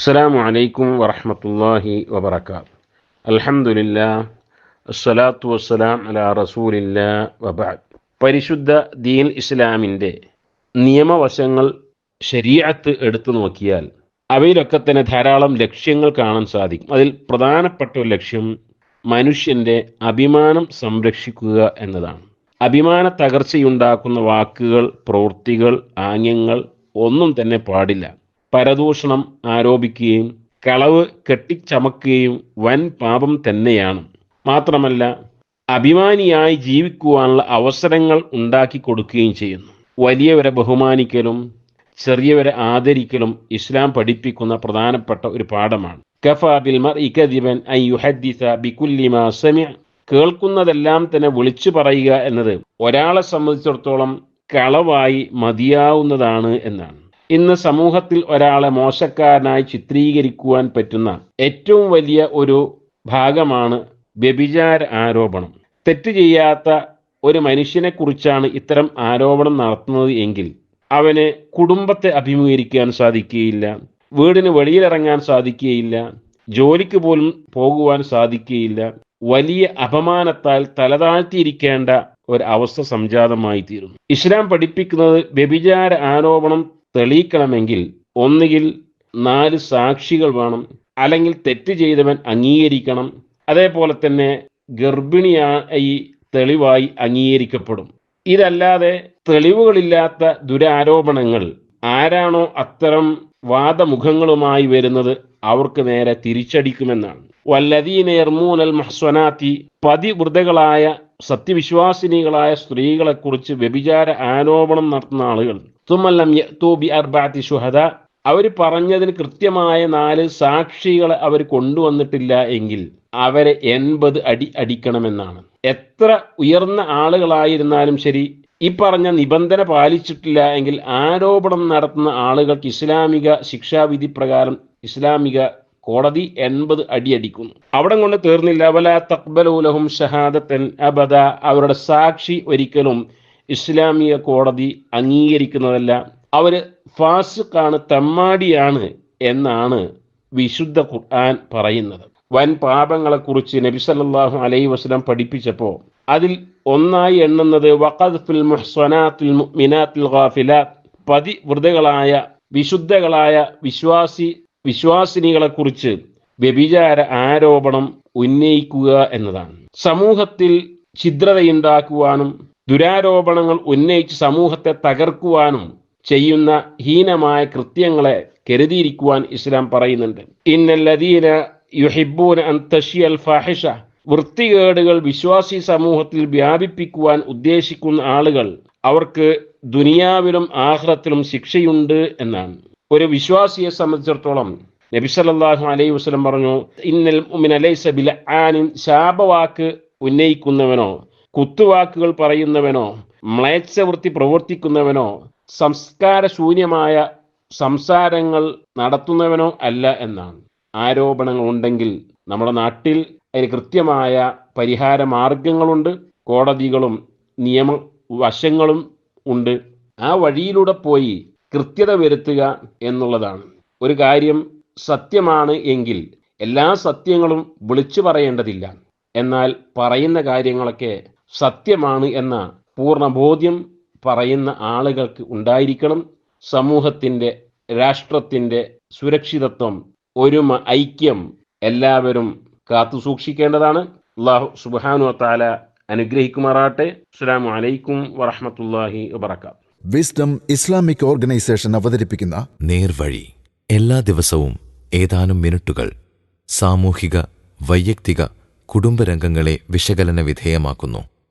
അസ്സാം വലൈക്കും വറഹമത്തല്ലാഹി വബർക്കാത്ത് അലഹമുല്ല അസ്സലാത്തു വസ്സലാം അലാ റസൂലില്ല വബാദ് പരിശുദ്ധ ദീൻ ഇസ്ലാമിന്റെ നിയമവശങ്ങൾ ശരീരത്ത് എടുത്തു നോക്കിയാൽ അവയിലൊക്കെ തന്നെ ധാരാളം ലക്ഷ്യങ്ങൾ കാണാൻ സാധിക്കും. അതിൽ പ്രധാനപ്പെട്ട ഒരു ലക്ഷ്യം മനുഷ്യന്റെ അഭിമാനം സംരക്ഷിക്കുക എന്നതാണ്. അഭിമാന തകർച്ചയുണ്ടാക്കുന്ന വാക്കുകൾ പ്രവൃത്തികൾ ആംഗ്യങ്ങൾ ഒന്നും തന്നെ പാടില്ല. പരദൂഷണം ആരോപിക്കുകയും കളവ് കെട്ടിച്ചമക്കുകയും വൻ പാപം തന്നെയാണ്. മാത്രമല്ല അഭിമാനിയായി ജീവിക്കുവാനുള്ള അവസരങ്ങൾ ഉണ്ടാക്കി കൊടുക്കുകയും ചെയ്യുന്നു. വലിയവരെ ബഹുമാനിക്കലും ചെറിയവരെ ആദരിക്കലും ഇസ്ലാം പഠിപ്പിക്കുന്ന പ്രധാനപ്പെട്ട ഒരു പാഠമാണ്. കേൾക്കുന്നതെല്ലാം തന്നെ വിളിച്ചു പറയുക എന്നത് ഒരാളെ സംബന്ധിച്ചിടത്തോളം കളവായി മതിയാവുന്നതാണ് എന്നാണ്. ഇന്ന് സമൂഹത്തിൽ ഒരാളെ മോശക്കാരനായി ചിത്രീകരിക്കുവാൻ പറ്റുന്ന ഏറ്റവും വലിയ ഒരു ഭാഗമാണ് വ്യഭിചാര ആരോപണം. തെറ്റ് ചെയ്യാത്ത ഒരു മനുഷ്യനെ കുറിച്ചാണ് ഇത്തരം ആരോപണം നടത്തുന്നത് എങ്കിൽ അവന് കുടുംബത്തെ അഭിമുഖീകരിക്കാൻ സാധിക്കുകയില്ല വീടിന് വെളിയിലിറങ്ങാൻ സാധിക്കുകയില്ല ജോലിക്ക് പോലും പോകുവാൻ സാധിക്കുകയില്ല. വലിയ അപമാനത്താൽ തലതാഴ്ത്തിയിരിക്കേണ്ട ഒരു അവസ്ഥ സംജാതമായി തീരുന്നു ഇസ്ലാം പഠിപ്പിക്കുന്നത് വ്യഭിചാര ആരോപണം തെളിയിക്കണമെങ്കിൽ ഒന്നുകിൽ നാല് സാക്ഷികൾ വേണം അല്ലെങ്കിൽ തെറ്റ് ചെയ്തവൻ അംഗീകരിക്കണം. അതേപോലെ തന്നെ ഗർഭിണിയായി തെളിവായി അംഗീകരിക്കപ്പെടും. ഇതല്ലാതെ തെളിവുകളില്ലാത്ത ദുരാരോപണങ്ങൾ ആരാണോ അത്തരം വാദമുഖങ്ങളുമായി വരുന്നത് അവർക്ക് നേരെ തിരിച്ചടിക്കുമെന്നാണ്. വല്ലതീനയർമൂനൽ മഹ്സ്വനാത്തി പതിവൃതകളായ സത്യവിശ്വാസിനികളായ സ്ത്രീകളെക്കുറിച്ച് വ്യഭിചാര ആരോപണം നടത്തുന്ന ആളുകൾ തുമല്ലം ബി അർബാത്തി ഷുഹദ അവർ പറഞ്ഞതിന് കൃത്യമായ നാല് സാക്ഷികളെ അവർ കൊണ്ടുവന്നിട്ടില്ല എങ്കിൽ അവരെ എൺപത് അടി അടിക്കണമെന്നാണ്. എത്ര ഉയർന്ന ആളുകളായിരുന്നാലും ശരി ഈ പറഞ്ഞ നിബന്ധന പാലിച്ചിട്ടില്ല എങ്കിൽ ആരോപണം നടത്തുന്ന ആളുകൾക്ക് ഇസ്ലാമിക ശിക്ഷാവിധി പ്രകാരം ഇസ്ലാമിക കോടതി എൺപത് അടിയടിക്കുന്നു അവിടെ കൊണ്ട് തീർന്നില്ല. വല തക്ബലൂലഹും ഷഹാദത്തൻ അബദ. അവരുടെ സാക്ഷി ഒരിക്കലും ഇസ്ലാമിക കോടതി അംഗീകരിക്കുന്നതല്ല. അവർ ഫാസിഖാണ് തെമ്മാടിയാണ് എന്നാണ് വിശുദ്ധ ഖുർആൻ പറയുന്നത്. വൻ പാപങ്ങളെക്കുറിച്ച് നബിസല്ലാഹു അലൈഹി വസല്ലം പഠിപ്പിച്ചപ്പോൾ അതിൽ ഒന്നായി എണ്ണുന്നത് പതി പതിവൃതകളായ വിശുദ്ധകളായ വിശ്വാസി വിശ്വാസിനികളെക്കുറിച്ച് വ്യഭിചാര ആരോപണം ഉന്നയിക്കുക എന്നതാണ്. സമൂഹത്തിൽ ഛിദ്രതയുണ്ടാക്കുവാനും ദുരാരോപണങ്ങൾ ഉന്നയിച്ച് സമൂഹത്തെ തകർക്കുവാനും ചെയ്യുന്ന ഹീനമായ കൃത്യങ്ങളെ കരുതിയിരിക്കുവാൻ ഇസ്ലാം പറയുന്നുണ്ട്. ഇന്നല്ലദീന യുഹിബൂന അൻ അൽ ഫാഹിഷ. വൃത്തികേടുകൾ വിശ്വാസി സമൂഹത്തിൽ വ്യാപിപ്പിക്കുവാൻ ഉദ്ദേശിക്കുന്ന ആളുകൾ അവർക്ക് ദുനിയാവിലും ആഹ്റത്തിലും ശിക്ഷയുണ്ട് എന്നാണ്. ഒരു വിശ്വാസിയെ സംബന്ധിച്ചിടത്തോളം നബി സല്ലല്ലാഹു അലൈഹി വസല്ലം പറഞ്ഞു ഇന്നൽ മുഅ്മിന ലൈസ ബിൽ ആനിൻ. ശാപവാക്ക് ഉന്നയിക്കുന്നവനോ കുത്തുവാക്കുകൾ പറയുന്നവനോ മ്ലേച്ഛവൃത്തി പ്രവർത്തിക്കുന്നവനോ സംസ്കാരശൂന്യമായ സംസാരങ്ങൾ നടത്തുന്നവനോ അല്ല എന്നാണ്. ആരോപണങ്ങൾ ഉണ്ടെങ്കിൽ നമ്മുടെ നാട്ടിൽ അതിന് കൃത്യമായ പരിഹാര മാർഗങ്ങളുണ്ട് കോടതികളും നിയമ വശങ്ങളും ഉണ്ട്. ആ വഴിയിലൂടെ പോയി കൃത്യത വരുത്തുക എന്നുള്ളതാണ്. ഒരു കാര്യം സത്യമാണ് എങ്കിൽ എല്ലാ സത്യങ്ങളും വിളിച്ചു പറയേണ്ടതില്ല. എന്നാൽ പറയുന്ന കാര്യങ്ങളൊക്കെ സത്യമാണ് എന്ന പൂർണബോധ്യം പറയുന്ന ആളുകൾക്ക് ഉണ്ടായിരിക്കണം സമൂഹത്തിന്റെ രാഷ്ട്രത്തിന്റെ സുരക്ഷിതത്വം ഒരുമ ഐക്യം എല്ലാവരും കാത്തു സൂക്ഷിക്കേണ്ടതാണ്. അള്ളാഹു സുബാനു താല അനുഗ്രഹിക്കുമാറാട്ടെ അസ്സാം വലൈക്കും വറഹമത്തല്ലാഹി വബർക്കാത്തു വിസ്ഡം ഇസ്ലാമിക് ഓർഗനൈസേഷൻ അവതരിപ്പിക്കുന്ന നേർവഴി. എല്ലാ ദിവസവും ഏതാനും മിനിറ്റുകൾ സാമൂഹിക വൈയക്തിക കുടുംബരംഗങ്ങളെ വിശകലന വിധേയമാക്കുന്നു.